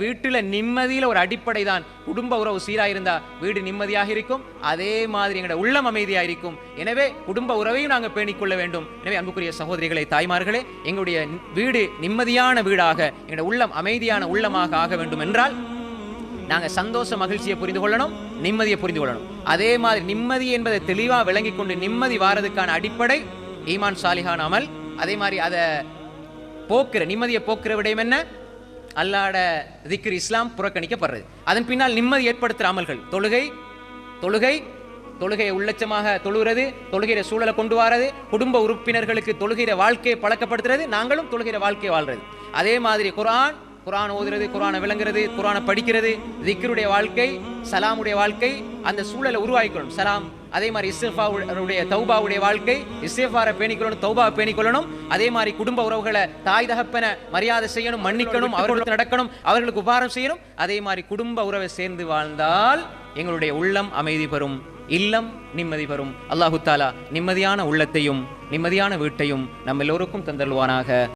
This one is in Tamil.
வீட்டில் நிம்மதியில ஒரு அடிப்படை தான் குடும்ப உறவு சீராக இருந்தால் வீடு நிம்மதியாக இருக்கும் அதே மாதிரி எங்களோட உள்ளம் அமைதியா இருக்கும் எனவே குடும்ப உறவையும் நாங்கள் பேணிக்கொள்ள வேண்டும். எனவே அன்புக்குரிய சகோதரிகளை தாய்மார்களே எங்களுடைய வீடு நிம்மதியான வீடாக எங்களுடைய உள்ளம் அமைதியான உள்ளமாக ஆக வேண்டும் என்றால் நாங்கள் சந்தோஷ மகிழ்ச்சியை புரிந்து கொள்ளணும் நிம்மதியை புரிந்து கொள்ளணும். அதே மாதிரி நிம்மதி என்பதை தெளிவாக விளங்கிக் கொண்டு நிம்மதி வாரதுக்கான அடிப்படை ஈமான் சாலிஹான் அமல். அதே மாதிரி அதை போக்குற நிம்மதியை போக்குற விடயம் என்ன? அல்லாட திக்ர் இஸ்லாம் புறக்கணிக்கப்படுறது. அதன் பின்னால் நிம்மதி ஏற்படுத்துகிற அமல்கள். தொழுகை தொழுகை தொழுகையை உள்ளட்சமாக தொழுகிறது தொழுகிற சூழலை கொண்டு வரது குடும்ப உறுப்பினர்களுக்கு தொழுகிற வாழ்க்கையை பழக்கப்படுத்துறது நாங்களும் தொழுகிற வாழ்க்கையை வாழ்றது. அதே மாதிரி குரான் குரான் ஓதுறது குரானை விளங்குறது குரானை படிக்கிறது திக்ருடைய வாழ்க்கை சலாமுடைய வாழ்க்கை அந்த சூழலை உருவாக்கிக்கணும் சலாம் அதே மாதிரி இஸ்திஃபாவுடைய தௌபாவுடைய வாழ்க்கை இஸ்திஃபாரை பேணிக்கொள்ளணும் தௌபாவை பேணிக்கொள்ளணும். அதே மாதிரி குடும்ப உறவுகளை தாய் தகப்பன மரியாதை செய்யணும் மன்னிக்கணும் அவர்களுக்கு நடக்கணும் அவர்களுக்கு உபகாரம் செய்யணும். அதே மாதிரி குடும்ப உறவை சேர்ந்து வாழ்ந்தால் எங்களுடைய உள்ளம் அமைதி பெறும் இல்லம் நிம்மதி பெறும். அல்லாஹு தாலா நிம்மதியான உள்ளத்தையும் நிம்மதியான வீட்டையும் நம்ம எல்லோருக்கும் தந்தல்வானாக